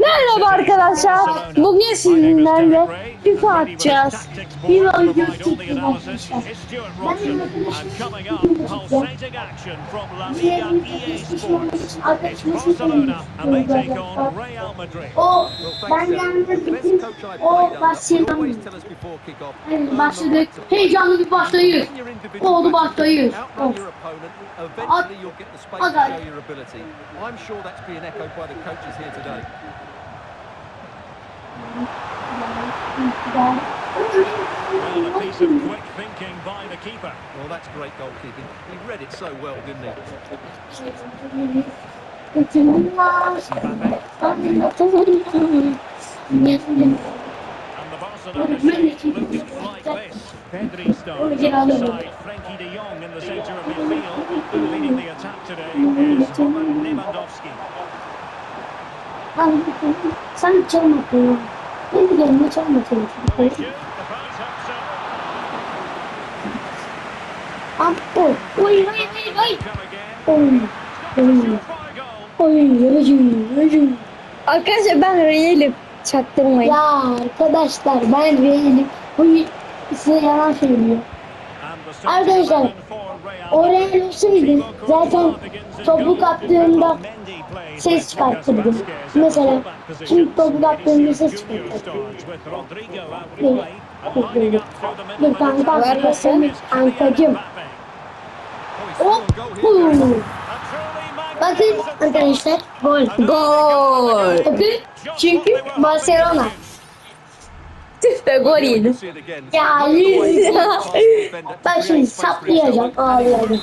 Merhaba arkadaşlar. Bugün sizinlerle FIFA atacağız. FIFA çekeceğiz arkadaşlar. Ben de Pulsating action from La Liga EA Sports. It's Barcelona and they take on Real Madrid. O ben yanında gittim. O Barcelona. Yani başladık. Heyecanlı bir başlayış. Oldu başlayış. Of. At- I'm sure that's being echoed by the coaches here today. Well, a piece of quick thinking by the keeper. Well, that's great goalkeeping. He read it so well, didn't he? And the Barcelona stage looks like this. Pedri starts oh, alongside Frankie de Jong in the centre of midfield. And leading the attack today is Roman Lewandowski. Sen çalmadın ya. Ben de gelme çalma çalışıyorum. They shoot. The fans hope so. Am o. Oy oy. Come again. Oy. Oy. Oy yacım yacım. Arkadaşlar ben Real'im. Çaktırmayın. Ya arkadaşlar ben değilim. Bu size yalan söylüyor. Arkadaşlar, Oraya olsaydı zaten topu plays ses in Mesela şimdi topu kaptığında ses through the middle Bir kanka Kylian kankacım. Hop. Truly Bakın arkadaşlar gol. Gol. Çünkü Barcelona. Tüh be gol yedim. Ya yüz. Ben şimdi saplayacağım, ağlayacağım.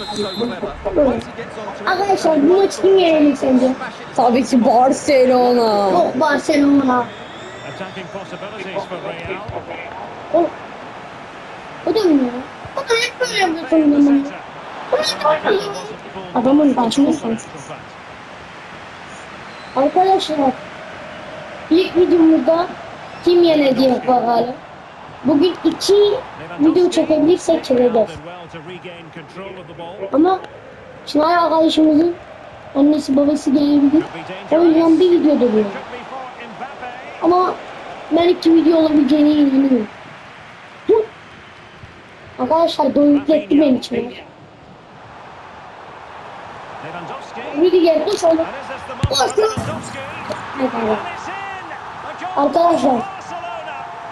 Arkadaşlar bu maçı kim yenecek sence? Tabii ki Barcelona. Yok Barcelona. For Real. O, o da mı ya? O da hep böyle yapıyor son zamanlarda. O da hep böyle yapıyor. Adamın başını sen. Arkadaşlar ilk videomuzda kim yenecek bakalım. Bugün iki video çekebilirsek çekeceğiz. Ama Çınar arkadaşımızın annesi babası gelebilir. O yüzden bir video duruyor. Ama ben iki video olabileceğine inanıyorum. Arkadaşlar doyup yetti benim için. Rüdiger koş oğlum. Arkadaşlar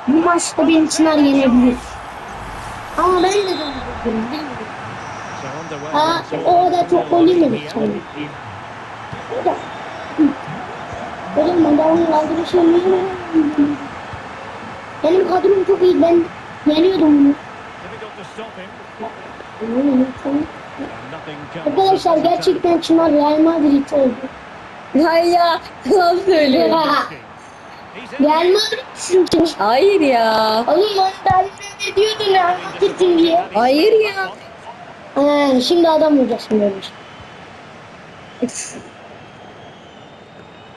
bu maçta beni Çınar yenebilir. Ama ben de dönüyorum değil mi? Ha, o kadar çok gol yemedik sonra. Oğlum ben daha onun kaldırışını Benim kadrom çok iyi. Ben yeniyordum bunu. Arkadaşlar gerçekten Çınar Real Madrid oldu. Ya ya yalan söylüyor. Real Madrid. Hayır ya. Oğlum onu daha önce diyordun ya? Gittin diye. Hayır ya. Ha, şimdi adam olacaksın demiş.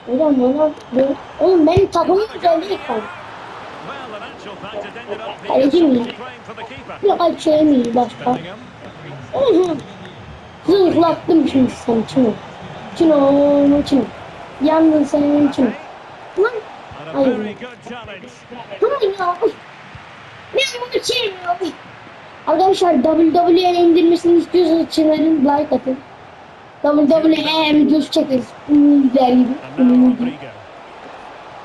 Oğlum bana Oğlum benim takımım güzel değil. Kaleci mi? Bir kalp şey mi başka? Zırhlattım şimdi seni Çino. Çino, Çino. Yandın sen Çino. Hayır. Hayır ya. Ben bunu. Arkadaşlar WWE indirmesini istiyorsanız Çınar'ın like atın. WWE videosu çekeriz. Ünlüler gibi. Ünlü gibi.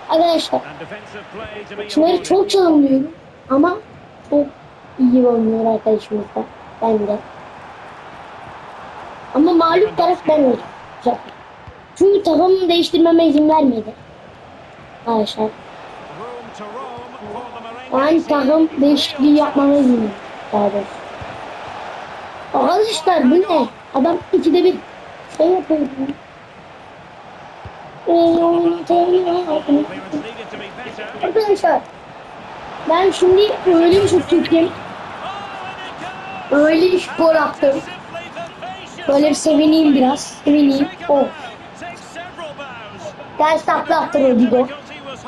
Arkadaşlar Çınar'ı çok çalımlıyorum. Ama çok iyi oynuyor arkadaşımız da. Ben de. Ama mağlup taraf ben olacağım. Çünkü takımımı değiştirmeme izin vermedi. Arkadaşlar. Ben takım değişikliği verdi. Daha doğrusu. Arkadaşlar bu ne? Adam ikide bir şey yapıyor. Arkadaşlar ben şimdi öyle bir şut çektim. Öyle bir spor attım. Böyle bir sevineyim biraz. Sevineyim. Oh. Ters takla attı Rodrigo.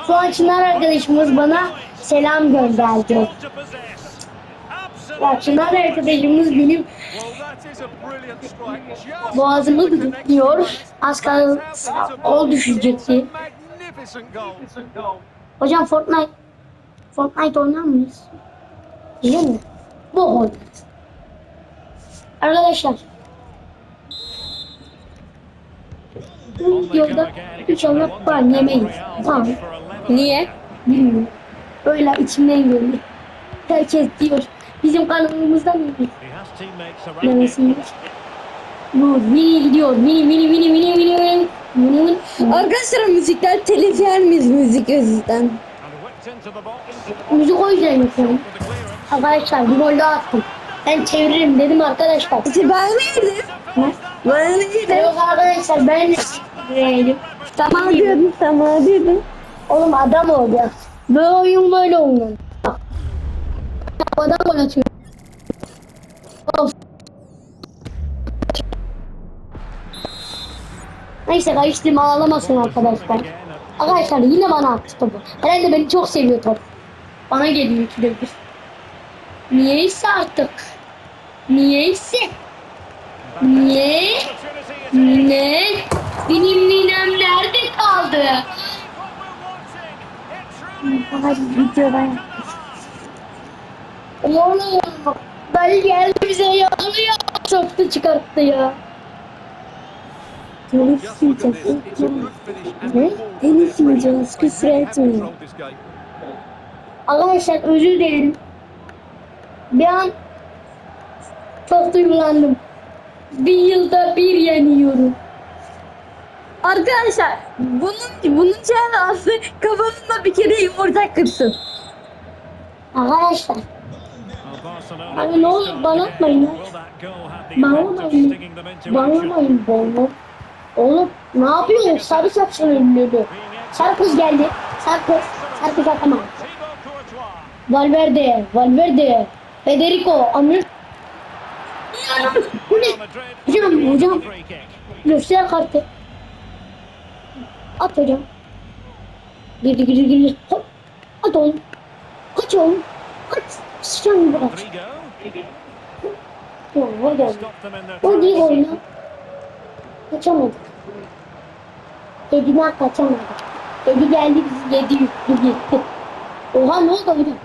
An Çınar arkadaşımız bana selam gönderdi. Bak Çınar arkadaşımız benim boğazımı tutuyor. Az kalsın o düşecekti. Hocam Fortnite. Fortnite oynar mıyız? Değil mi? Bu oynarız. Arkadaşlar. Bu videoda inşallah ben yemeyiz. Tamam. Niye? Bilmiyorum. Böyle içimden geliyor. Herkes diyor. Bizim kanalımızdan mı? Demesiniz. Bu Vini gidiyor. Vini Vini Vini Vini Vini Vini Vini. Arkadaşlar müzikten telif yer miyiz müzik yüzünden? Müzik o yüzden yapıyorum. Arkadaşlar bir gol daha attım. Ben çeviririm dedim arkadaşlar. İşte ben verdim. Ben verdim. Yok arkadaşlar ben de çevireyim. Tamam diyordum, tamam diyordum. Oğlum adam olacak. Böyle oyun böyle oynanır. Adam gol atıyor. Of. Neyse karıştırma ağlamasın arkadaşlar. Arkadaşlar yine bana attı topu. Herhalde beni çok seviyor top. Bana geliyor ikide bir. Niyeyse artık. Niyeyse. Niye? Ne? Benim ninem nerede kaldı? Daha videodan yapmış. Oğlum Dali geldi bize yanıyor. Çöktü çıkarttı ya. Telif yiyeceğiz. Ne? Telif yiyeceğiz. Küfür etmeyin. Arkadaşlar özür dilerim. Bir an çok duygulandım. Bir yılda bir yeniyorum. Arkadaşlar bunun bunun cezası kafasında bir kere yumurta kırsın. Arkadaşlar Abi ne olur bana atmayın ya. Bana atmayın. Bana atmayın bana. Oğlum ne yapıyorsun? Sarı saçlı ünlü. Being Sarı kız geldi. Sarı kız. Sarı kız atama. Valverde. Valverde. Federico. Amir. Bu ne? Hocam, hocam. Göster kartı. At hocam. Girdi girdi girdi. Hop. At oğlum. Kaç oğlum. Kaç. Sıçan stopped them in their O değil oyunu. Kaçamadık. Dediğinden kaçamadık. Dedi geldi bizi yedi yüklü gitti. Oha ne oldu hocam?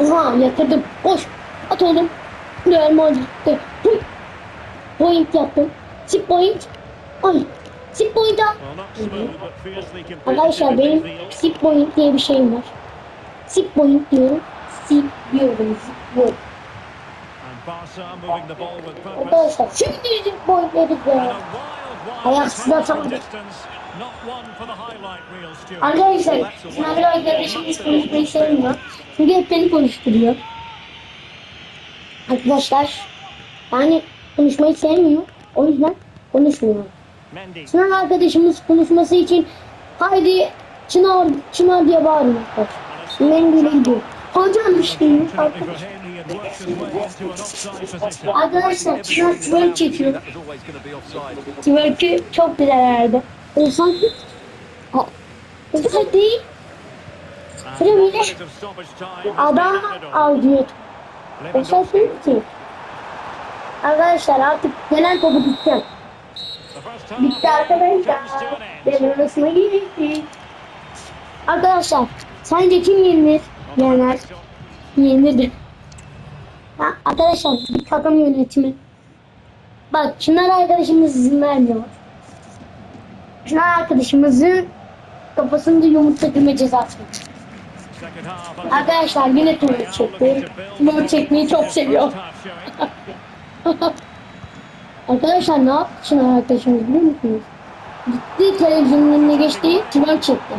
Oha yatırdım. Koş. At oğlum. Real Madrid'de. Huy. Point yaptım. Sip point. Ay. Skip point'a. Arkadaşlar benim skip point diye bir şeyim var. Skip point diyorum. Skip diyorum. Skip point. Arkadaşlar şimdi skip point dedik be. Ayaksız atamadık. Arkadaşlar Sınavlar arkadaşım hiç şey konuşmayı sevmiyor. Çünkü hep beni konuşturuyor. Arkadaşlar yani konuşmayı sevmiyor. O yüzden konuşmuyor. Sinan arkadaşımız konuşması için haydi Çınar Çınar diye bağırıyor. Mendy'le gidiyor. Hocam işte Arkadaşlar Çınar twerk çekiyor. Twerk'i çok güzel herhalde. Olsan Güzel değil. Hocam yine adam al diyor. Olsan ki. Arkadaşlar artık gelen topu gideceğim. Bitti arkadaşlar. Devre arasına gitti. Arkadaşlar sence kim yenir? Yener. Yenirdi. Ha, arkadaşlar bir takım yönetimi. Bak Çınar arkadaşımız izin vermiyor. Çınar arkadaşımızın kafasında yumurta kırma cezası. Arkadaşlar yine tümör çekti. Tümör çekmeyi çok seviyor. Arkadaşlar ne yaptı Çınar arkadaşımız biliyor musunuz? Gitti televizyonun önüne geçti, tümör çekti.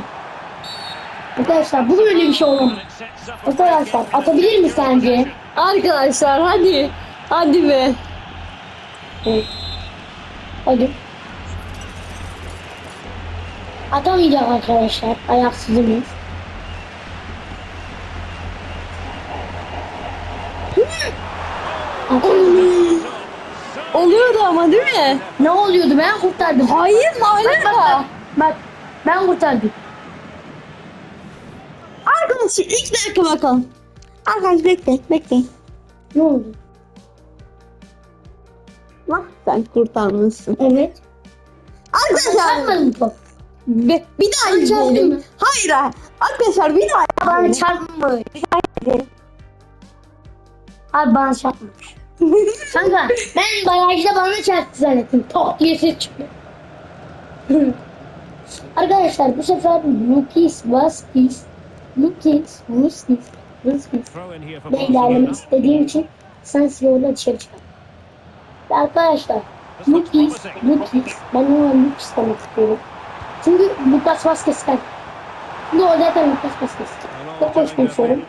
Arkadaşlar bu böyle bir şey olamaz. Arkadaşlar atabilir mi sence? Arkadaşlar hadi. Hadi be. Evet. Hadi. Atamayacak arkadaşlar. Ayaksızımız. Atamıyor. Oluyordu ama değil mi? Ne oluyordu ben kurtardım. Hayır ne alaka? Bak ben kurtardım. Arkadaşlar ilk dakika bakalım. Arkadaş bekle bekle. Ne oldu? Bak sen kurtarmışsın. Evet. Arkadaşlar. Be- bir daha izleyelim. Hayır. Arkadaşlar bir daha Bana izleyelim. çarpma. Bir daha gidelim. Abi bana çarpmamış. Kanka ben barajda bana çarptı zannettim. Tok diye ses çıktı. Arkadaşlar bu sefer Lukis, Vaskis, Lukis, here for ve ilerlemek istediğim için San Siro'yla dışarı çıktım. Ve arkadaşlar Lukis, Lukis, ben ona Lukis demek istiyorum. Çünkü Lucas Vazquez'ten. Bu o zaten Lucas Vazquez. Çok boş konuşuyorum.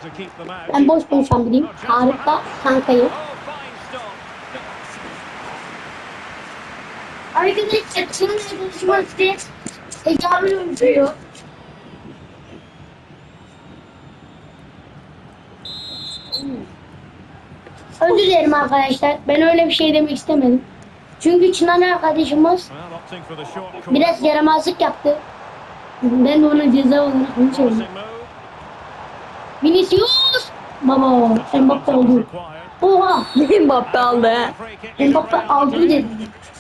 Ben boş konuşan biriyim. Harika kankayı. Arkadaşlar şimdi konuşmak istedim. Tecavüz öldürüyor. Özür dilerim arkadaşlar. Ben öyle bir şey demek istemedim. Çünkü Çınar arkadaşımız biraz yaramazlık yaptı. Ben de ona ceza olarak. Crossing move. Vinicius! Baba Mbappe oldu. Oha! Mbappe aldı. Mbappe aldı dedim.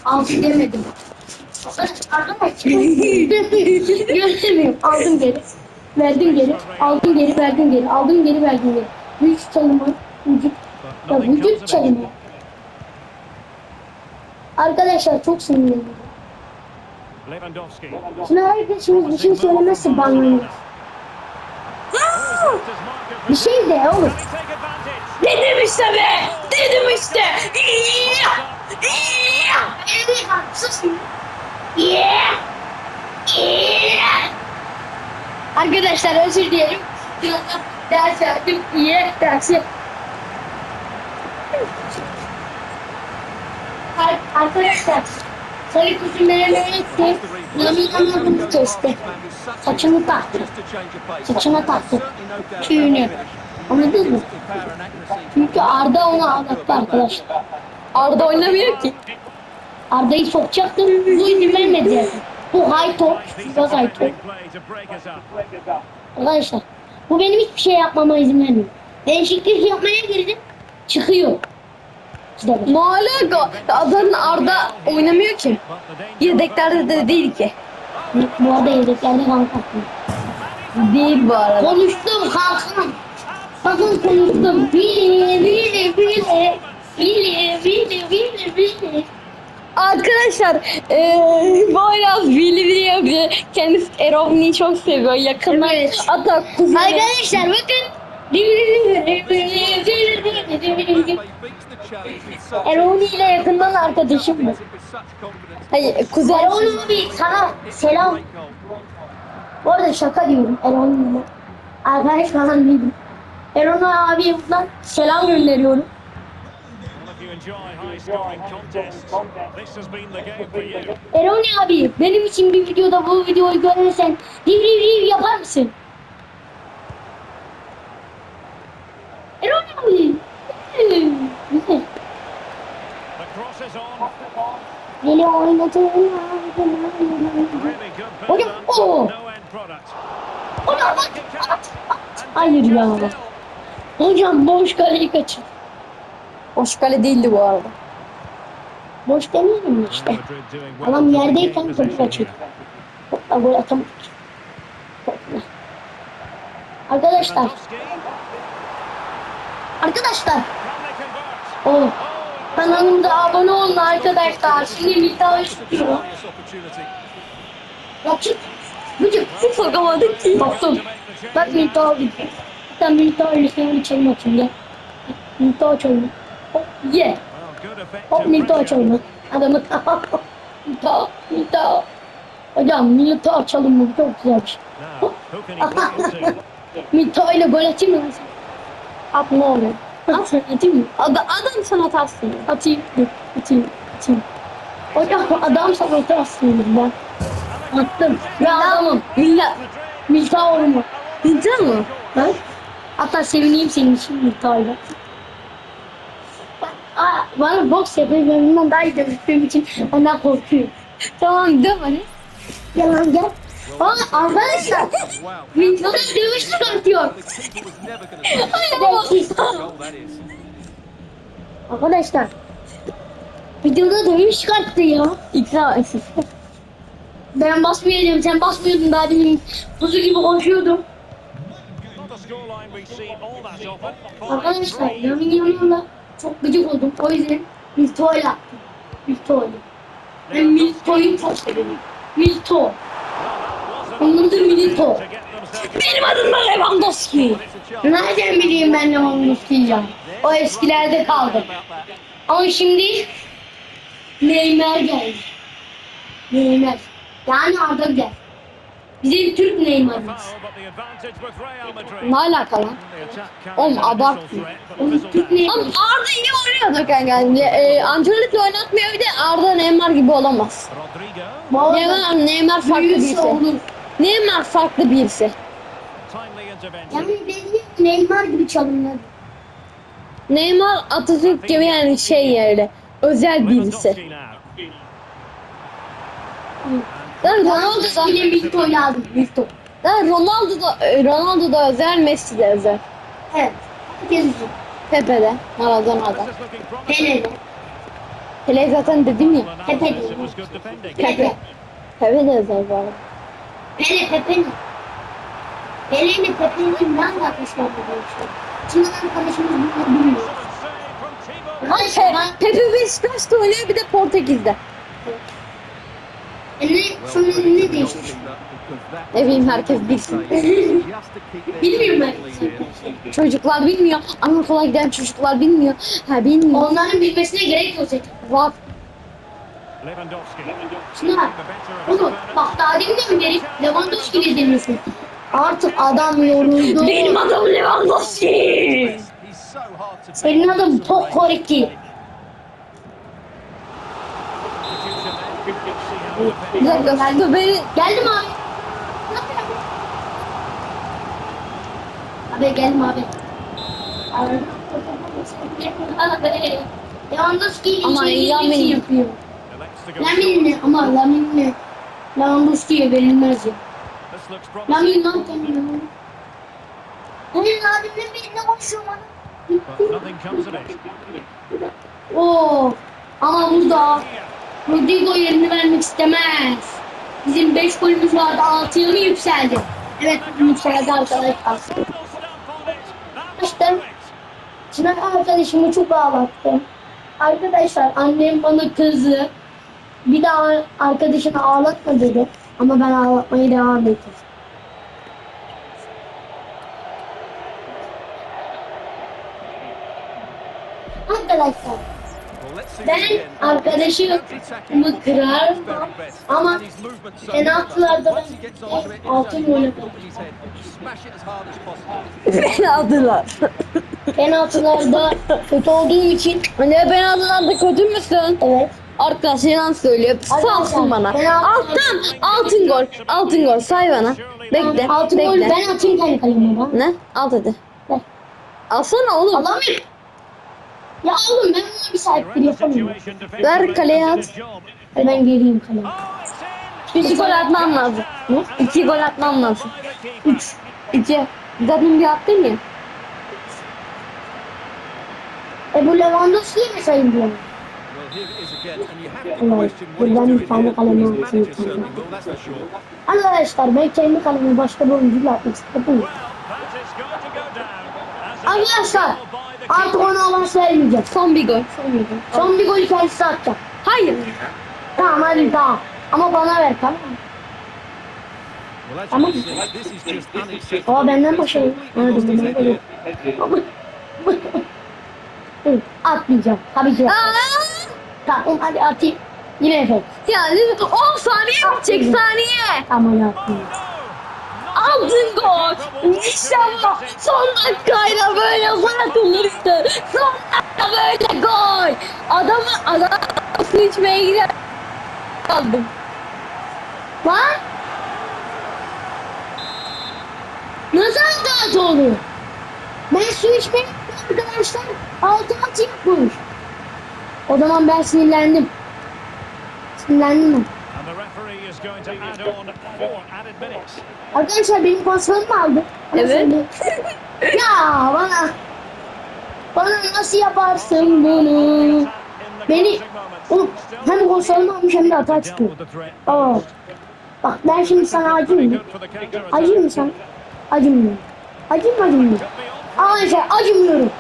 Aldı demedim. Göremiyorum. Aldım geri. Verdim geri. Aldım geri verdim geri. Aldım geri verdim geri. Vücut çalımı. Vücut. Ya vücut çalımı. Arkadaşlar çok sinirliyim. Şimdi arkadaşımız bir şey söylemezse banlanır. Bir şey de oğlum. Dedim işte be. Dedim işte. Arkadaşlar özür dilerim. Ders verdim. İyi dersi. Ar- Arkadaşlar sarı kuzum meyve etti. Lamina'nın adını kesti. Saçını taktı. Saçına taktı. Tüyünü. Anladın mı? Çünkü Arda onu ağlattı arkadaşlar. Arda oynamıyor ki. Arda'yı sokacaktı. Bu izin vermedi. Bu high top. Biraz high top. Arkadaşlar bu benim hiçbir şey yapmama izin vermiyor. Değişiklik yapmaya girdim. Çıkıyor. Ne alaka? Adamın Arda oynamıyor ki. Yedeklerde de değil ki. Bu arada yedeklerde kanka. Değil bu arada. Konuştum kankam. Bakın konuştum. Bili bili bili. Bili bili bili bili. Arkadaşlar eee Boyraz Vili Vili yapıyor. Kendisi Erovni'yi çok seviyor. Yakından Evet. atak kuzeni. Arkadaşlar bakın. Eroni ile yakından arkadaşım mı? Hayır kuzen. Eroni sana selam. Bu arada şaka diyorum Eroni ile. Arkadaş falan değilim. Eroni abi buradan selam gönderiyorum. Eroni abi benim için bir videoda bu videoyu görürsen riv riv riv yapar mısın? Eroni abi. Güzel. Beni oynatın. Hocam, o. Hocam bak. Hayır ya. Hocam boş kaleyi kaçır. Hoş kale değildi bu arada. Boş demeyelim mi işte. Adam yerdeyken topu kaçırdı. Topla gol atamadık. Topla. Arkadaşlar, arkadaşlar. Oh, kanalımda abone olun arkadaşlar. Şimdi Milta'yı istiyorum. Rakip. Gıcık. Hiç sokamadık ki. Baktım. Bak Milta gitti. Hatta Milta ile seni çalım atayım ya. Milta çalım. Hop ye. Well, good Hop effective Milta pressure. çalım. Adamı Milta. Milta. Hocam Milta çalım mı? Çok güzel bir. Now, who can he play it to? Milta ile gol atayım mı? At ne olur. At atayım mı? Adam sana atarsın. Atayım. Atayım. Atayım. Hocam adam sabahı aslında ben. Attım. Ve adamım. Villa. Milta olma. Villa mı? Ha? Hatta sevineyim senin için Milta'yla. Aa, bana boks yapıyor. Ben bundan daha iyi dövüştüğüm için ondan korkuyorum. Tamam dön hadi. Yalan gel. Aa, arkadaşlar. Milta'da dövüş çıkartıyor. Arkadaşlar. Videoda dövüş çıkarttı ya. İkra eksiz. Ben basmayacağım. Sen basmıyordun daha demin. Kuzu gibi koşuyordum. Arkadaşlar 5-3. Lamin Yamal'la çok gıcık oldum. O yüzden Milto'yla yaptım. Milto'yla. Ben Milto'yu çok seviyorum. Milto. Onun adı Milito. Benim adım da Lewandowski. Nereden bileyim ben isteyeceğim? O eskilerde kaldı. Ama şimdi Neymar geldi. Neymar. Yani Arda gel. Bizim Türk Neymar'ımız. Ne alaka lan? Oğlum, abartma. Oğlum Türk. Neymar. Oğlum Arda iyi oynuyordu kanka. Yani, e, Ancelotti oynatmıyor bir de Arda Neymar gibi olamaz. Neymar, Neymar farklı birisi. olur. Neymar farklı birisi. Yani belli Neymar gibi çalımlar. Neymar Atatürk gibi yani şey yani özel birisi. Ben Ronaldo da Yine Milto'yla aldım. Milto. ben Ronaldo da Ronaldo da özel, Messi de özel. Evet. Herkes üzüm. Pepe de, Maradona da. This is looking promising. Pele. Zaten dedim ya. Well, Pepe. Pepe. De özel bu arada. Pele Pepe'nin. Pele ile Pepe'nin ne var bu işte? Şimdi arkadaşımız bunları bilmiyor. Pe Pepe Beşiktaş'ta oynuyor bir de Portekiz'de. E ne, sonra ne değişmiş? Ne bileyim, herkes bilsin. Bilmiyorum ben. Çocuklar bilmiyor. Anaokula giden çocuklar bilmiyor. Ha bilmiyor. Onların bilmesine gerek yok zaten. Var. Of Oğlum bak daha demin de mi dedik? Lewandowski ile demiyorsun. Artık adam yoruldu. Benim adım Lewandowski. Senin adın Pokoriki. Bir dakika dur beni Geldim abi. Ne yapıyorsun? Abi geldim abi. Abi. Abi. Lewandowski Ama Lamin- yapıyor. Lamin'le ama Lamin'le Lewandowski'ye verilmez ya. Lamin lan kendini. Hayır Lamin'le birine konuşuyor bana. Oo. Ama burada. Rodrigo yerini vermek istemez. Bizim 5 golümüz vardı 6'ya mı yükseldi? Evet yükseldi arkadaşlar. İşte. Çınar arkadaşımı çok ağlattı. Arkadaşlar annem bana kızdı. Bir daha arkadaşını ağlatma dedi. Ama ben ağlatmaya devam ettim. Arkadaşlar ben arkadaşımı kırarım ama penaltılarda ben altın gol beni aldılar. Penaltılarda kötü olduğum için Ne ben aldılar da kötü müsün? evet Arkadaş yalan söylüyor. Salsın bana. Alttan altın gol. Altın gol say bana. Bekle. altın gol Bekle. ben atayım kendi kaleme bak. Ne? Al hadi. Ver. Alsana oğlum. Alamıyorum. Ya oğlum ben bunu bir saattir yapamıyorum. Ver kaleye at. Hadi ben geleyim kaleme. İki gol atmam lazım. Ne? İki gol atmam lazım. Üç. İki. Zaten bir attın ya. E bu Lewandowski'ye mi sayılıyor? buradan bir tane kalem alsın. Arkadaşlar ben kendi kalemi başka bir oyuncuyla atmak istedim. Arkadaşlar artık ona avans vermeyeceğim. Son bir gol. Son bir golü kendisi atacak. Hayır. Tamam hadi tamam. Ama bana ver tamam mı? Tamam. Aa benden. Hadi bana ver. Dur, Atmayacağım. Tabii ki. Tamam hadi atayım. Yine efekt. Yani 10 saniye bitecek saniye. Tamam atmayayım. Aldın gol. Bu. Son dakikayla böyle gol atılır işte. Son dakika böyle gol. Adamı adam su içmeye gider. Aldım. Lan! Altı altı oluyor? Ben su içmeye arkadaşlar. Altı altı yapmış. O zaman ben sinirlendim. Sinirlendim ben. Arkadaşlar benim paslarımı aldı. Evet. ya bana bana nasıl yaparsın bunu? Beni oğlum hem konsolunu almış hem de hata çıkıyor. Aa. Bak ben şimdi sana acıyım mı? Acıyım mı sana? Acımıyorum. Acıyım mı acımıyorum? Arkadaşlar acımıyorum.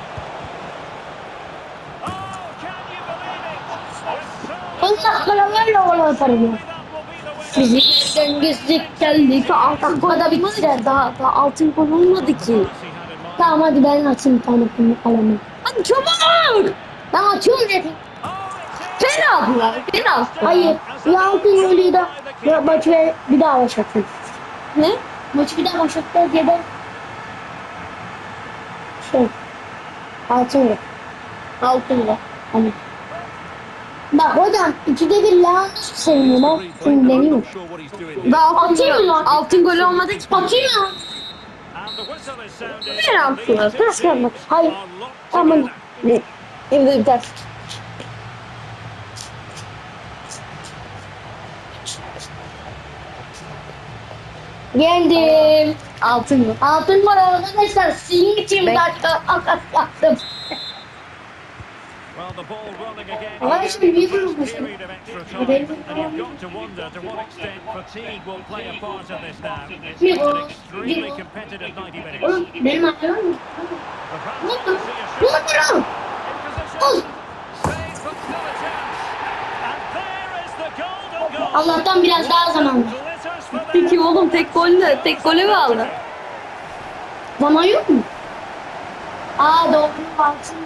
Allah kalalarla gol atarım ya. Bizi dengesizlik geldi ki altın gol da bitmedi. Daha, daha altın gol olmadı ki. Tamam hadi ben açayım bir tane kumlu kalemi. Hadi çabuk. Ben açıyorum dedim. Penaltı lan. Penaltı. Hayır. Bir altın golü de bir maçı ver, bir daha başlatın. Ne? Maçı bir daha başlatacağız ya da şey altın gol. Altın gol. Hani. Bak hocam ikide bir lanet sevmiyorum ben. Şimdi deneyeyim mi? Daha altın Atayım gol. mı lan? Altın gol olmadı ki. Atayım mı? Penaltı. Kaç kalmak? Hayır. Tamam. Ne? Evde biter. Geldim. Altın gol. Altın var arkadaşlar. Sizin için Ben- dakika akas yaptım. Arkadaşlar bir bir vurmuş. vurmuş. Haberin Bir vur. Oğlum benim aklım. Vur vur. Vur. Allah'tan biraz daha zaman var. Peki oğlum tek golle tek gole mi aldı? Zaman yok mu? Aa doğru altın.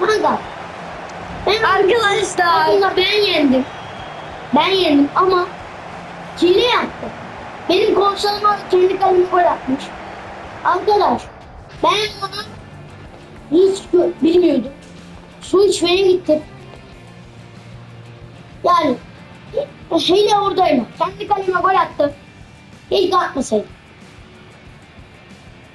Kanka. Ben Arkadaşlar. ben yendim. Ben yendim ama hile yaptı. Benim konsoluma kendi kalemi gol atmış. Arkadaş ben onu hiç bilmiyordum. Su içmeye gittim. Yani hile oradayım. Kendi kaleme gol attı. Hiç atmasaydım.